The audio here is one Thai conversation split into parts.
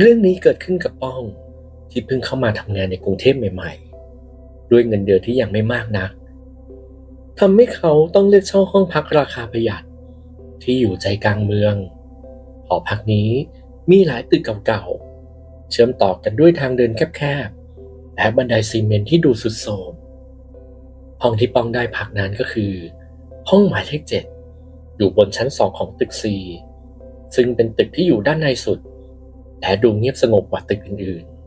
เรื่องนี้เกิดขึ้นกับป้องที่เพิ่งเข้ามาทำงานในกรุงเทพใหม่ๆ ด้วยเงินเดือนที่ยังไม่มากนักทำให้เขาต้องเลือกเช่าห้องพักราคาประหยัด ที่อยู่ใจกลางเมือง หอพักนี้มีหลายตึกเก่าๆ เชื่อมต่อกันด้วยทางเดินแคบๆ และบันไดซีเมนต์ที่ดูสุดโทมห้องที่ป้องได้พักนั้นก็คือ ห้องหมายเลขเจ็ดอยู่บนชั้นสองของตึกซีซึ่งเป็นตึกที่อยู่ด้านในสุด และดูเงียบสงบกว่าตึกอื่นๆ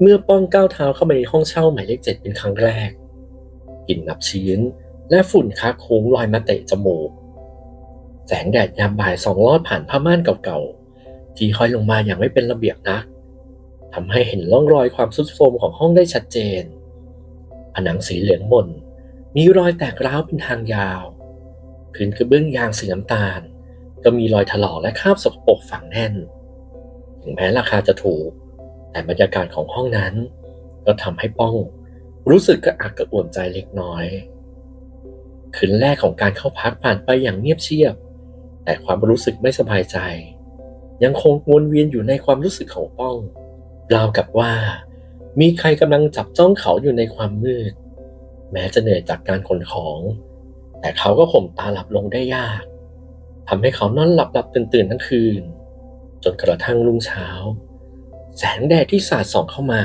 เมื่อป้องก้าวเท้าเข้ามาในห้องเช่าหมายเลขเจ็ดเป็นครั้งแรกกลิ่นนับชื้นและฝุ่นค้าคุ้งลอยมาเตะจมูก แสงแดดยามบ่ายส่องลอดผ่านผ้าม่านเก่าๆ ที่ห้อยลงมาอย่างไม่เป็นระเบียบนักทำให้เห็นร่องรอยความทรุดโทรมของห้องได้ชัดเจน ผนังสีเหลืองมนมีรอยแตกร้าวเป็นทางยาว พื้นกระเบื้องยางสีน้ำตาล ก็มีรอยถลอกและคราบสกปรกฝังแน่น ถึงแม้ราคาจะถูก แต่บรรยากาศของห้องนั้น ก็ทำให้ป้อง รู้สึกกระอักกระอ่วนใจเล็กน้อย คืนแรกของการเข้าพักผ่านไปอย่างเงียบเชียบ แต่ความรู้สึกไม่สบายใจ ยังคงวนเวียนอยู่ในความรู้สึกของป้องราวกับว่า มีใครกำลังจับจ้องเขาอยู่ในความมืด แม้จะเหนื่อยจากการขนของ แต่เขาก็ข่มตาหลับลงได้ยาก ทำให้เขานอนหลับหลับตื่นตื่นทั้งคืน จนกระทั่งรุ่งเช้า แสงแดดที่สาดส่องเข้ามา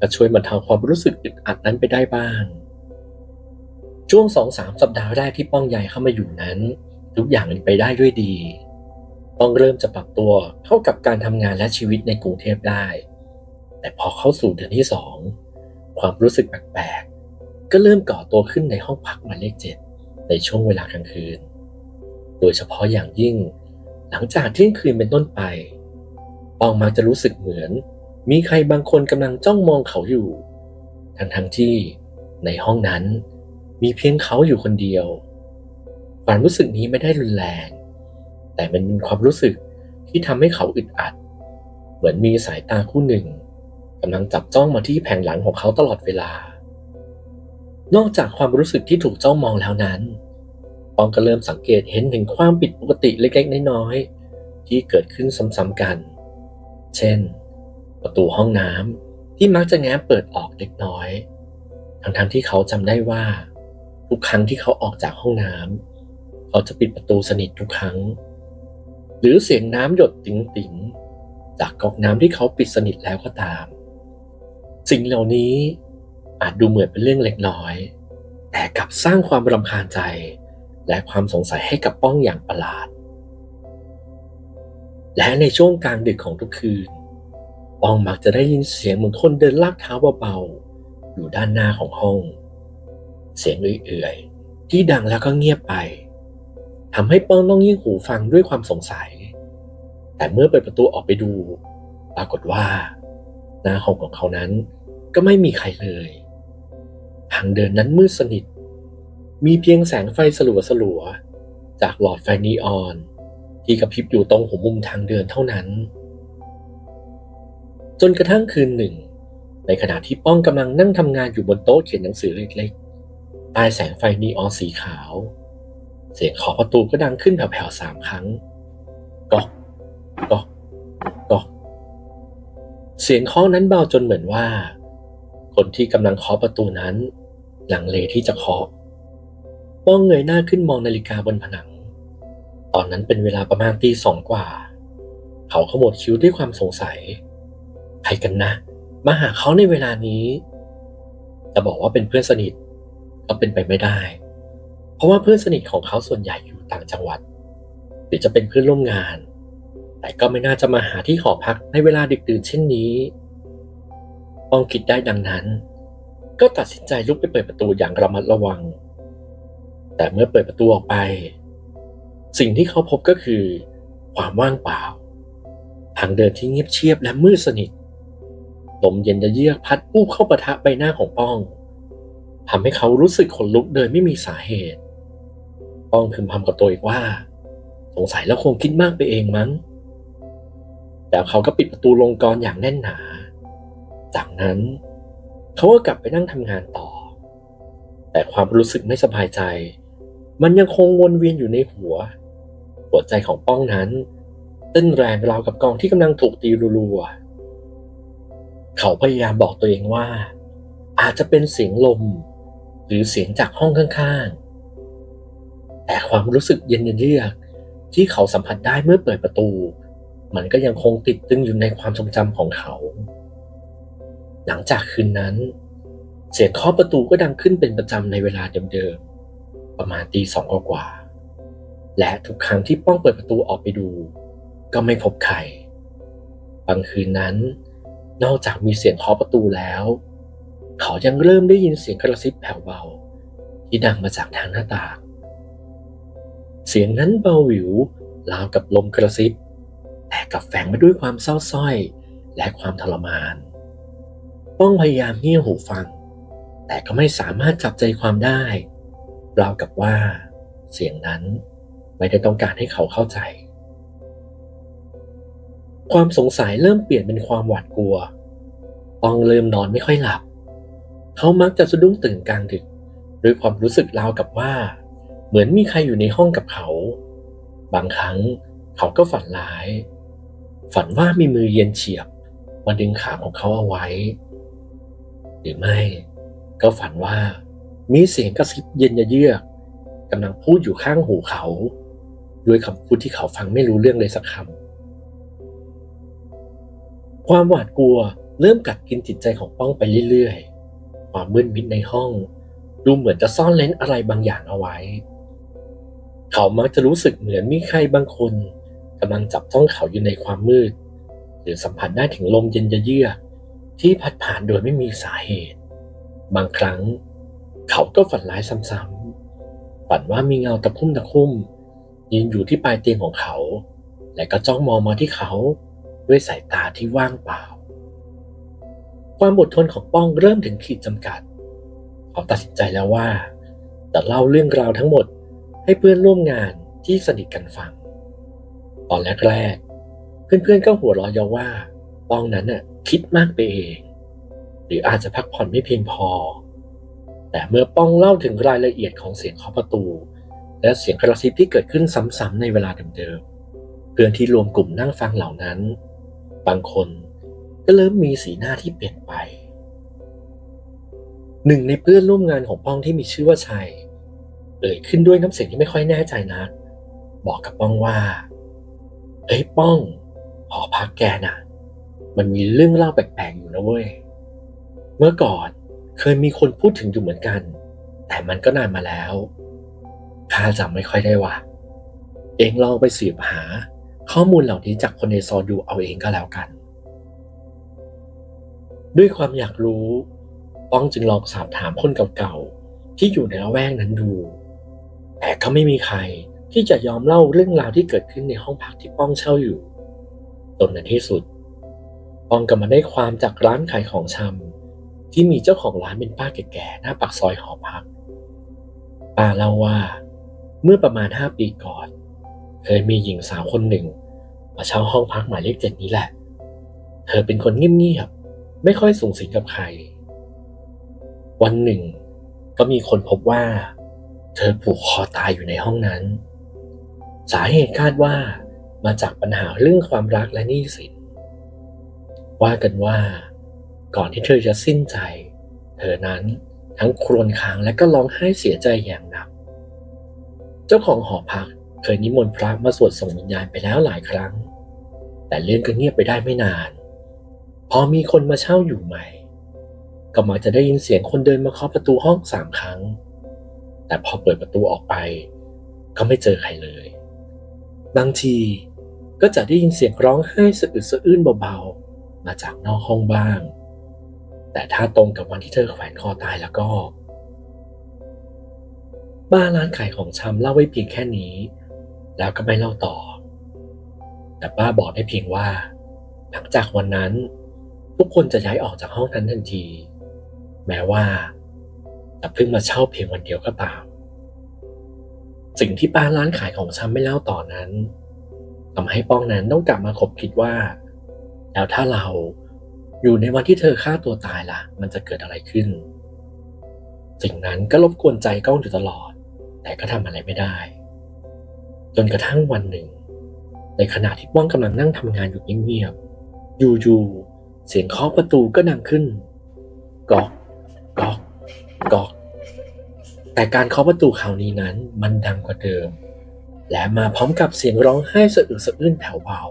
ก็ช่วยบรรเทาความรู้สึกอึดอัดนั้นไปได้บ้าง ช่วงสองสามสัปดาห์แรกที่ป้องใหญ่เข้ามาอยู่นั้น ทุกอย่างเป็นไปได้ด้วยดี ป้องเริ่มจะปรับตัวเข้ากับการทำงานและชีวิตในกรุงเทพได้ แต่พอเข้าสู่เดือนที่สองความรู้สึกแปลกๆก็เริ่มก่อตัวขึ้นในห้องพักหมายเลขเจ็ดในช่วงเวลากลางคืน ดยเฉพาะอย่างยิ่ง หลังจากเที่ยงคืนเป็นต้นไป ปองมักจะรู้สึกเหมือน มีใครบางคนกำลังจ้องมองเขาอยู่ ทั้งทั้งๆที่ในห้องนั้นมีเพียงเขาอยู่คนเดียว ความรู้สึกนี้ไม่ได้รุนแรง แต่มันเป็นความรู้สึกที่ทำให้เขาอึดอัด เหมือนมีสายตาคู่หนึ่งกำลังจับจ้องมาที่แผงหลังของเขาตลอดเวลา นอกจากความรู้สึกที่ถูกจ้องมองแล้วนั้น ปองก็เริ่มสังเกตเห็นถึงความผิดปกติเล็กๆน้อยๆที่เกิดขึ้นซ้ำๆกัน เช่น ประตูห้องน้ำที่มักจะแง้มเปิดออกเล็กน้อย ทั้งๆที่เขาจำได้ว่า ทุกครั้งที่เขาออกจากห้องน้ำเขาจะปิดประตูสนิททุกครั้ง หรือเสียงน้ำหยดติ๋งๆ จากก๊อกน้ำที่เขาปิดสนิทแล้วก็ตาม สิ่งเหล่านี้อาจดูเหมือนเป็นเรื่องเล็กน้อย แต่กลับสร้างความรำคาญใจ และความสงสัยให้กับป้องอย่างประหลาด และในช่วงกลางดึกของทุกคืน ป้องมักจะได้ยินเสียงเหมือนคนเดินลากเท้าเบาๆ อยู่ด้านหน้าของห้อง เสียงเอื่อยๆ ที่ดังแล้วก็เงียบไปทำให้ป้องต้องยิ่งหูฟังด้วยความสงสัย แต่เมื่อเปิดประตูออกไปดู ปรากฏว่า หน้าห้องของเขานั้นก็ไม่มีใครเลย ทางเดินนั้นมืดสนิท มีเพียงแสงไฟสลัวสลัวจากหลอดไฟนีออน ที่กระพริบอยู่ตรงหัวมุมทางเดินเท่านั้น จนกระทั่งคืนหนึ่ง ในขณะที่ป้องกำลังนั่งทำงานอยู่บนโต๊ะเขียนหนังสือเล็กๆใต้แสงไฟนีออนสีขาว เสียงเคาะประตูก็ดังขึ้นแผ่วๆสามครั้งก๊อกก๊อกก๊อกเสียงเคาะนั้นเบาจนเหมือนว่า คนที่กำลังเคาะประตูนั้น หลังเลที่จะเคาะ ป้องเงยหน้าขึ้นมองนาฬิกาบนผนัง ตอนนั้นเป็นเวลาประมาณตีสองกว่า เขาขมวดคิ้วด้วยความสงสัย ใครกันนะ มาหาเขาในเวลานี้ จะบอกว่าเป็นเพื่อนสนิทก็เป็นไปไม่ได้ เพราะว่าเพื่อนสนิทของเขาส่วนใหญ่อยู่ต่างจังหวัด หรือจะเป็นเพื่อนร่วมงาน แต่ก็ไม่น่าจะมาหาที่หอพักในเวลาดึกดื่นเช่นนี้ป้องคิดได้ดังนั้น ก็ตัดสินใจลุกไปเปิดประตูอย่างระมัดระวัง แต่เมื่อเปิดประตูออกไป สิ่งที่เขาพบก็คือ ความว่างเปล่า ทางเดินที่เงียบเชียบและมืดสนิทลมเย็นจะเยือกพัดปูบเข้าปะทะใบหน้าของป้องทำให้เขารู้สึกขนลุกโดยไม่มีสาเหตุ ป้องพึมพำกับตัวเองว่า สงสัยแล้วคงคิดมากไปเองมั้ง แล้วเขาก็ปิดประตูลงกรอย่างแน่นหนา จากนั้นเขาก็กลับไปนั่งทำงานต่อ แต่ความรู้สึกไม่สบายใจ มันยังคงวนเวียนอยู่ในหัว หัวใจของป้องนั้นเต้นแรงราวกับกองที่กำลังถูกตีรัวๆ เขาพยายามบอกตัวเองว่า อาจจะเป็นเสียงลม หรือเสียงจากห้องข้างๆ แต่ความรู้สึกเย็นเยือกที่เขาสัมผัสได้เมื่อเปิดประตู มันก็ยังคงติดตึงอยู่ในความทรงจำของเขา หลังจากคืนนั้น เสียงเคาะประตูก็ดังขึ้นเป็นประจำในเวลาเดิมๆ ประมาณตีสองกว่า และทุกครั้งที่ป้องเปิดประตูออกไปดู ก็ไม่พบใคร บางคืนนั้น นอกจากมีเสียงเคาะประตูแล้ว เขายังเริ่มได้ยินเสียงกระซิบแผ่วเบา ที่ดังมาจากทางหน้าต่าง เสียงนั้นเบาหวิวราวกับลมกระซิบ แต่กับแฝงมาด้วยความเศร้าส้อยและความทรมาน ป้องพยายามเงี่ยหูฟัง แต่ก็ไม่สามารถจับใจความได้ ราวกับว่าเสียงนั้นไม่ได้ต้องการให้เขาเข้าใจ ความสงสัยเริ่มเปลี่ยนเป็นความหวาดกลัวปองเริ่มนอนไม่ค่อยหลับ เขามักจะสะดุ้งตื่นกลางดึกด้วยความรู้สึกราวกับว่า เหมือนมีใครอยู่ในห้องกับเขา บางครั้งเขาก็ฝันร้าย ฝันว่ามีมือเย็นเฉียบมาดึงขาของเขาเอาไว้ หรือไม่ ก็ฝันว่า มีเสียงกระซิบเย็นเยือกกำลังพูดอยู่ข้างหูเขา ด้วยคำพูดที่เขาฟังไม่รู้เรื่องเลยสักคำความหวาดกลัวเริ่มกัดกินจิตใจของป้องไปเรื่อยๆ ความมืดมิดในห้อง ดูเหมือนจะซ่อนเล้นอะไรบางอย่างเอาไว้ เขามักจะรู้สึกเหมือนมีใครบางคนกำลังจับจ้องเขาอยู่ในความมืด หรือสัมผัสได้ถึงลมเย็นเยือกที่พัดผ่านโดยไม่มีสาเหตุ บางครั้งเเขาก็ฝันร้ายซ้ำๆฝันว่ามีเงาตะคุ่มตะคุ่มยืนอยู่ที่ปลายเตียงของเขา และก็จ้องมองมาที่เขาด้วยสายตาที่ว่างเปล่า ความอดทนของป้องเริ่มถึงขีดจำกัด เขาตัดสินใจแล้วว่าจะเล่าเรื่องราวทั้งหมดให้เพื่อนร่วมงานที่สนิทกันฟัง ตอนแรกๆเพื่อนๆก็หัวเราะเยาว่าป้องนั้นน่ะคิดมากไปเอง หรืออาจจะพักผ่อนไม่เพียงพอ แต่เมื่อป้องเล่าถึงรายละเอียดของเสียงเคาะประตู และเสียงกระซิบที่เกิดขึ้นซ้ำๆในเวลาเดิมๆเพื่อนที่รวมกลุ่มนั่งฟังเหล่านั้น บางคนก็เริ่มมีสีหน้าที่เปลี่ยนไป หนึ่งในเพื่อนร่วมงานของป้องที่มีชื่อว่าชัยเอ่ยขึ้นด้วยน้ำเสียงที่ไม่ค่อยแน่ใจนักบอกกับป้องว่า เอ้ยป้องหอพักแกน่ะ มันมีเรื่องเล่าแปลกๆอยู่นะเว้ย เมื่อก่อน เคยมีคนพูดถึงอยู่เหมือนกัน แต่มันก็นานมาแล้วข้าจำไม่ค่อยได้ว่าเองลองไปสืบหา ข้อมูลเหล่านี้จากคนในซอยดูเอาเองก็แล้วกัน ด้วยความอยากรู้ ป้องจึงลองสอบถามคนเก่าๆที่อยู่ในละแวกนั้นดู แต่ก็ไม่มีใครที่จะยอมเล่าเรื่องราวที่เกิดขึ้นในห้องพักที่ป้องเช่าอยู่จนในที่สุด ป้องก็มาได้ความจากร้านขายของชำ ที่มีเจ้าของร้านเป็นป้าแก่ๆหน้าปากซอยหอพัก ป้าเล่าว่า เมื่อประมาณห้าปีก่อน เคยมีหญิงสาวคนหนึ่งมาเช่าห้องพักหมายเลขเจ็ดนี้แหละ เธอเป็นคนเงียบๆไม่ค่อยสูงสิงกับใคร วันหนึ่ง ก็มีคนพบว่า เธอผูกคอตายอยู่ในห้องนั้น สาเหตุคาดว่ามาจากปัญหาเรื่องความรักและหนี้สินว่ากันว่า ก่อนที่เธอจะสิ้นใจ เธอนั้นทั้งครวญครางและก็ร้องไห้เสียใจอย่างหนัก เจ้าของหอพักเคยนิมนต์พระมาสวดส่งวิญญาณไปแล้วหลายครั้ง แต่เรื่องก็เงียบไปได้ไม่นาน พอมีคนมาเช่าอยู่ใหม่ ก็มักจะได้ยินเสียงคนเดินมาเคาะประตูห้องสามครั้ง แต่พอเปิดประตูออกไป ก็ไม่เจอใครเลย บางทีก็จะได้ยินเสียงร้องไห้สะอึดสะอื้นเบาๆ มาจากนอกห้องบ้าง แต่ถ้าตรงกับวันที่เธอแขวนคอตายแล้วก็ป้าร้านขายของชำเล่าไว้เพียงแค่นี้ แล้วก็ไม่เล่าต่อ แต่ป้าบอกได้เพียงว่า หลังจากวันนั้น ทุกคนจะย้ายออกจากห้องนั้นทันที แม้ว่าจะเพิ่งมาเช่าเพียงวันเดียวก็ตามสิ่งที่ป้าร้านขายของชำไม่เล่าต่อนนั้นทำให้ป้องนั้นต้องกลับมาคบคิดว่า แล้วถ้าเรา อยู่ในวันที่เธอฆ่าตัวตายล่ะ มันจะเกิดอะไรขึ้น สิ่งนั้นก็รบกวนใจก้องอยู่ตลอด แต่ก็ทำอะไรไม่ได้ จนกระทั่งวันหนึ่ง ในขณะที่ป้องกำลังนั่งทำงานอยู่เงียบๆอยู่ๆเสียงเคาะประตูก็ดังขึ้นก๊อกก๊อกก๊อกแต่การเคาะประตูคราวนี้นั้นมันดังกว่าเดิม และมาพร้อมกับเสียงร้องไห้สะอึกสะอื้นแผ่วเบา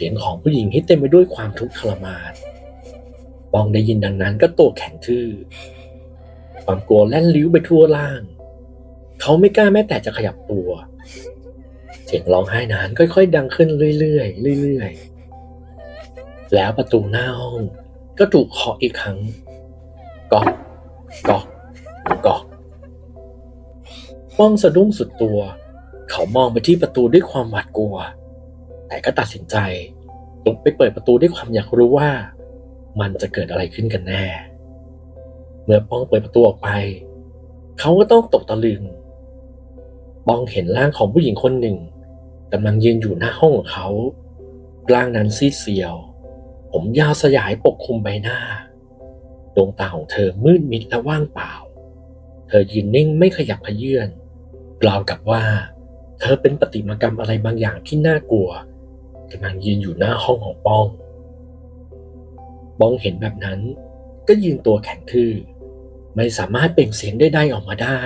เสียงของผู้หญิงที่เต็มไปด้วยความทุกข์ทรมาน ปองได้ยินดังนั้นก็โตแข็งทื่อ ความกลัวแล่นลิ้วไปทั่วล่าง เขาไม่กล้าแม้แต่จะขยับตัว เสียงร้องไห้นั้นค่อยๆ ดังขึ้นเรื่อยๆ เรื่อยๆ แล้วประตูหน้าห้องก็ถูกเคาะอีกครั้งกอกกอกกอกป้องสะดุ้งสุดตัว เขามองไปที่ประตูด้วยความหวาดกลัว แต่ก็ตัดสินใจลุกไปเปิดประตูด้วยความอยากรู้ว่า มันจะเกิดอะไรขึ้นกันแน่ เมื่อป้องเปิดประตูออกไป เขาก็ต้องตกตะลึงป้องเห็นร่างของผู้หญิงคนหนึ่งกำลังยืนอยู่หน้าห้องของเขาร่างนั้นซีดเซียว ผมยาวสยายปกคลุมใบหน้าดวงตาของเธอมืดมิดและว่างเปล่า เธอยืนนิ่งไม่ขยับขยื่นกล่าวกับว่า เธอเป็นปฏิมากรรมอะไรบางอย่างที่น่ากลัว กำลังยืนอยู่หน้าห้องของป้อง ป้องเห็นแบบนั้น ก็ยืนตัวแข็งทื่อ ไม่สามารถเปล่งเสียงได้ๆออกมาได้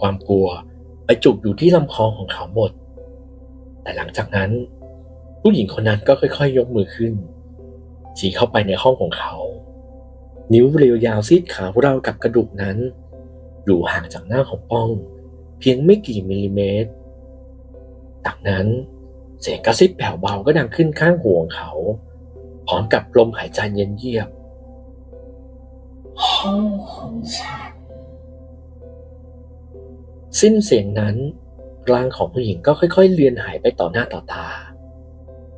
ความกลัวไปจุกอยู่ที่ลำคอของเขาหมด แต่หลังจากนั้น ผู้หญิงคนนั้นก็ค่อยๆ ยกมือขึ้นชี้เข้าไปในห้องของเขา นิ้วเรียวยาวซีดขาวเรากับกระดูกนั้น อยู่ห่างจากหน้าของป้อง เพียงไม่กี่มิลลิเมตร จากนั้น เสียงกระซิบแผ่วเบาก็ดังขึ้นข้างหูของเขา พร้อมกับลมหายใจเย็นเยียบห้องของฉันสิ้นเสียงนั้นร่างของผู้หญิงก็ค่อยๆ เลือนหายไปต่อหน้าต่อตา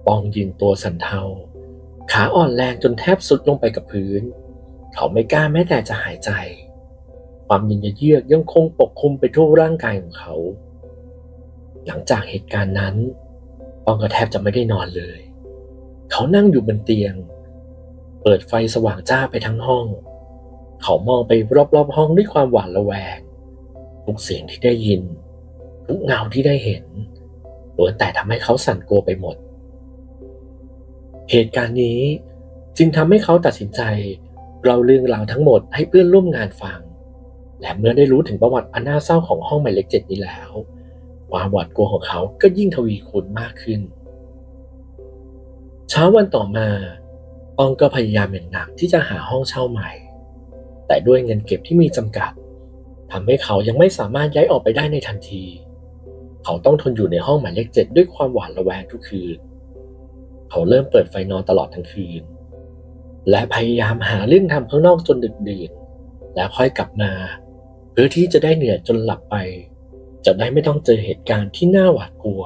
ปองยืนตัวสั่นเทา ขาอ่อนแรงจนแทบสุดลงไปกับพื้น เขาไม่กล้าแม้แต่จะหายใจ ความเย็นเยือกยังคงปกคลุมไปทั่วร่างกายของเขา หลังจากเหตุการณ์นั้น ปองก็แทบจะไม่ได้นอนเลย เขานั่งอยู่บนเตียง เปิดไฟสว่างจ้าไปทั้งห้อง เขามองไปรอบๆห้องด้วยความหวาดระแวง ทุกเสียงที่ได้ยิน ทุกเงาที่ได้เห็นล้วนแต่ทำให้เขาสั่นกลัวไปหมด เหตุการณ์นี้จึงทำให้เขาตัดสินใจเล่าเรื่องราวทั้งหมดให้เพื่อนร่วมงานฟัง และเมื่อได้รู้ถึงประวัติอันน่าเศร้าของห้องหมายเลขเจ็ดนี้แล้ว ความหวาดกลัวของเขาก็ยิ่งทวีคูณมากขึ้น เช้าวันต่อมาปองก็พยายามอย่างหนักที่จะหาห้องเช่าใหม่ แต่ด้วยเงินเก็บที่มีจำกัดทำให้เขายังไม่สามารถย้ายออกไปได้ในทันที เขาต้องทนอยู่ในห้องหมายเลขเจ็ดด้วยความหวาดระแวงทุกคืน เขาเริ่มเปิดไฟนอนตลอดทั้งคืน และพยายามหาเรื่องทำข้างนอกจนดึกดื่น แล้วค่อยกลับมา เพื่อที่จะได้เหนื่อยจนหลับไป จะได้ไม่ต้องเจอเหตุการณ์ที่น่าหวาดกลัว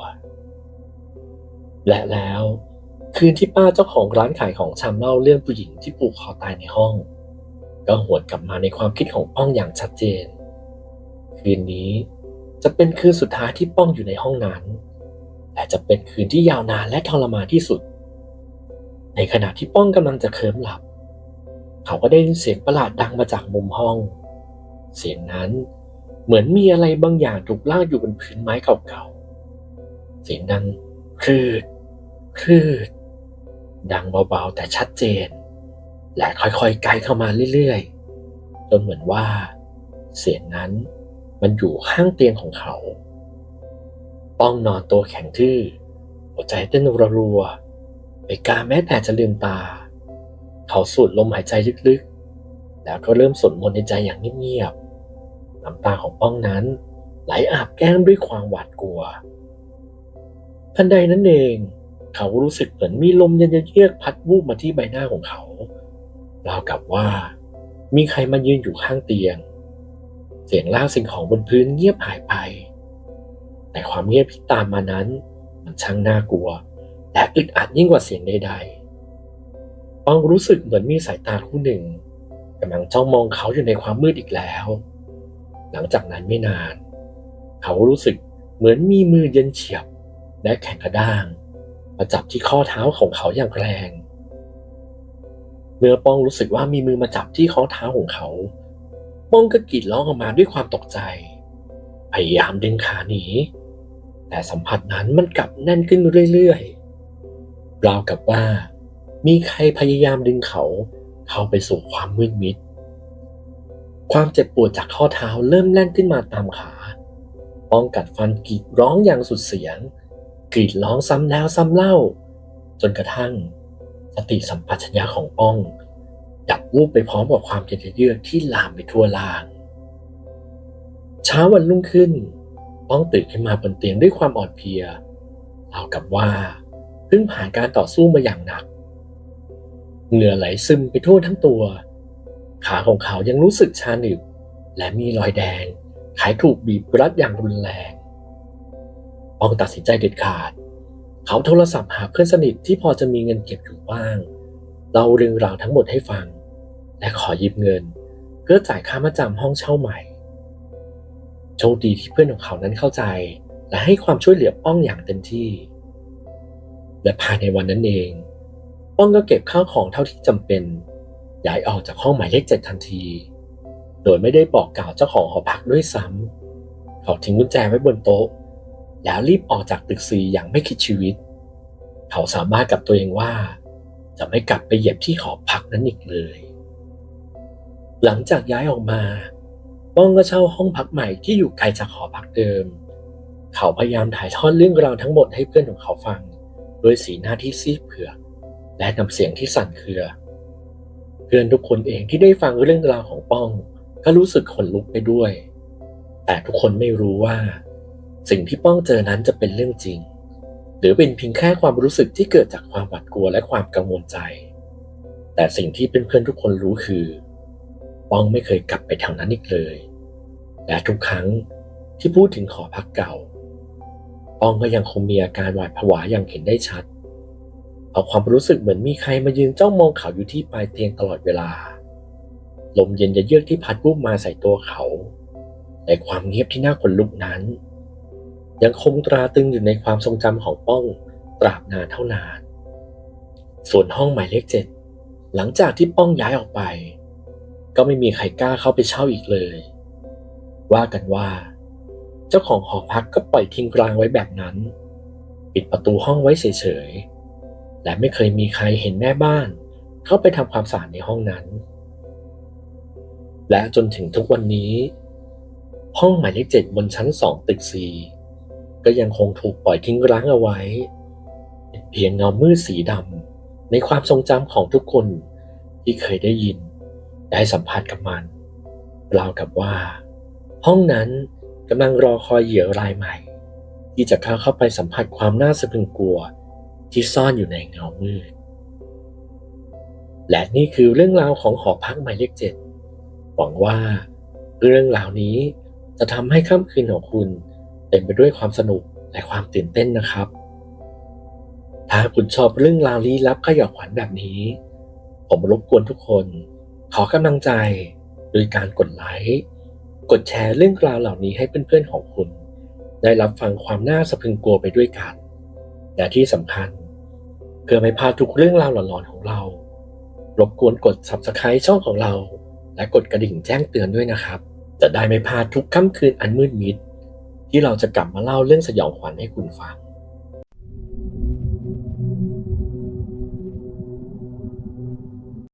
และแล้วคืนที่ป้าเจ้าของร้านขายของชำเล่าเรื่องผู้หญิงที่ผูกคอตายในห้อง ก็หวนกลับมาในความคิดของป้องอย่างชัดเจน คืนนี้จะเป็นคืนสุดท้ายที่ป้องอยู่ในห้องนั้น และจะเป็นคืนที่ยาวนานและทรมานที่สุด ในขณะที่ป้องกำลังจะเคลิ้มหลับ เขาก็ได้ยินเสียงประหลาดดังมาจากมุมห้อง เสียงนั้น เหมือนมีอะไรบางอย่างถูกลากอยู่บนพื้นไม้เก่าๆ เสียงดังคลืดคลืด ดังเบาๆ แต่ชัดเจน และค่อยๆไกลเข้ามาเรื่อยๆ จนเหมือนว่า เสียงนั้นมันอยู่ข้างเตียงของเขา ป้องนอนตัวแข็งทื่อ หัวใจเต้นรัวๆไม่กล้าแม้แต่จะลืมตา เขาสูดลมหายใจลึกๆ แล้วก็เริ่มสวดมนต์ในใจอย่างเงียบๆ น้ำตาของป้องนั้น ไหลอาบแก้มด้วยความหวาดกลัว ทันใดนั้นเอง เขารู้สึกเหมือนมีลมเย็นเยือกพัดวูบมาที่ใบหน้าของเขาราวกับว่า มีใครมายืนอยู่ข้างเตียง เสียงลากสิ่งของบนพื้นเงียบหายไป แต่ความเงียบที่ตามมานั้น มันช่างน่ากลัว และอึดอัดยิ่งกว่าเสียงใดๆป้องรู้สึกเหมือนมีสายตาคู่หนึ่งกำลังจ้องมองเขาอยู่ในความมืดอีกแล้ว หลังจากนั้นไม่นาน เขารู้สึกเหมือนมีมือเย็นเฉียบและแข็งกระด้างมาจับที่ข้อเท้าของเขาอย่างแรง เมื่อป้องรู้สึกว่ามีมือมาจับที่ข้อเท้าของเขา ป้องก็กรีดร้องออกมาด้วยความตกใจ พยายามดึงขาหนี แต่สัมผัสนั้นมันกลับแน่นขึ้นเรื่อยๆราวกับว่า มีใครพยายามดึงเขาเข้าไปสู่ความมืดมิด ความเจ็บปวดจากข้อเท้าเริ่มแน่นขึ้นมาตามขาป้องกัดฟันกรีดร้องอย่างสุดเสียง กรีดร้องซ้ำแล้วซ้ำเล่า จนกระทั่ง สติสัมปชัญญะของป้อง ดับวูบไปพร้อมกับความเย็นเยือกที่ลามไปทั่วลาง เช้าวันรุ่งขึ้น ป้องตื่นขึ้นมาบนเตียงด้วยความอ่อนเพลียราวกับว่าเพิ่งผ่านการต่อสู้มาอย่างหนัก เหงื่อไหลซึมไปทั่วทั้งตัว ขาของเขายังรู้สึกชาหนึบและมีรอยแดงคล้ายถูกบีบรัดอย่างรุนแรงปองตัดสินใจเด็ดขาด เขาโทรศัพท์หาเพื่อนสนิทที่พอจะมีเงินเก็บอยู่บ้างเล่าเรื่องราวทั้งหมดให้ฟัง และขอยืมเงิน เพื่อจ่ายค่ามาจำห้องเช่าใหม่โชคดีที่เพื่อนของเขานั้นเข้าใจ และให้ความช่วยเหลือป้องอย่างเต็มที่ และภายในวันนั้นเอง ป้องก็เก็บข้าวของเท่าที่จำเป็น ย้ายออกจากห้องหมายเลขเจ็ดทันที โดยไม่ได้บอกกล่าวเจ้าของหอพักด้วยซ้ำเขาทิ้งกุญแจไว้บนโต๊ะ แล้วรีบออกจากตึกซีอย่างไม่คิดชีวิต เขาสามารถกับตัวเองว่า จะไม่กลับไปเหยียบที่หอพักนั้นอีกเลย หลังจากย้ายออกมาป้องก็เช่าห้องพักใหม่ที่อยู่ไกลจากหอพักเดิม เขาพยายามถ่ายทอดเรื่องราวทั้งหมดให้เพื่อนของเขาฟัง ด้วยสีหน้าที่ซีดเผือกและน้ำเสียงที่สั่นเครือ เพื่อนทุกคนเองที่ได้ฟังเรื่องราวของป้อง ก็รู้สึกขนลุกไปด้วย แต่ทุกคนไม่รู้ว่า สิ่งที่ป้องเจอนั้นจะเป็นเรื่องจริง หรือเป็นเพียงแค่ความรู้สึกที่เกิดจากความหวาดกลัวและความกังวลใจ แต่สิ่งที่เพื่อนๆทุกคนรู้คือ ป้องไม่เคยกลับไปแถวนั้นอีกเลย และทุกครั้งที่พูดถึงหอพักเก่า ป้องก็ยังคงมีอาการหวาดผวาอย่างเห็นได้ชัด เอาความรู้สึกเหมือนมีใครมายืนจ้องมองเขาอยู่ที่ปลายเตียงตลอดเวลา ลมเย็นจะเยือกที่พัดวุบมาใส่ตัวเขาแต่ความเงียบที่น่าขนลุกนั้น ยังคงตราตรึงอยู่ในความทรงจำของป้องตราบนานเท่านาน ส่วนห้องหมายเลขเจ็ดหลังจากที่ป้องย้ายออกไป ก็ไม่มีใครกล้าเข้าไปเช่าอีกเลย ว่ากันว่า เจ้าของหอพักก็ปล่อยทิ้งกลางไว้แบบนั้น ปิดประตูห้องไว้เฉยๆ และไม่เคยมีใครเห็นแม่บ้าน เข้าไปทำความสะอาดในห้องนั้น และจนถึงทุกวันนี้ ห้องหมายเลขเจ็ดบนชั้นสองตึกซีก็ยังคงถูกปล่อยทิ้งร้างเอาไว้เป็นเพียงเงามืดสีดำในความทรงจำของทุกคนที่เคยได้ยิน ได้สัมผัสกับมันราวกับว่า ห้องนั้นกำลังรอคอยเหยื่อรายใหม่ ที่จะเข้าเข้าไปสัมผัสความน่าสะพรึงกลัว ที่ซ่อนอยู่ในเงามืด และนี่คือเรื่องราวของหอพักหมายเลขเจ็ดหวังว่าเรื่องราวนี้จะทำให้ค่ำคืนของคุณเต็มไปด้วยความสนุกและความตื่นเต้นนะครับ ถ้าคุณชอบเรื่องราวลี้ลับขยอกขวัญแบบนี้ ผมรบกวนทุกคน ขอกำลังใจโดยการกดไลค์ กดแชร์เรื่องราวเหล่านี้ให้เพื่อนๆของคุณ ได้รับฟังความน่าสะพรึงกลัวไปด้วยกัน และที่สำคัญ เพื่อไม่พลาดทุกเรื่องราวหลอนๆของเรา รบกวนกด subscribe ช่องของเรา และกดกระดิ่งแจ้งเตือนด้วยนะครับ จะได้ไม่พลาดทุกค่ำคืนอันมืดมิด ที่เราจะกลับมาเล่าเรื่องสยองขวัญให้คุณฟัง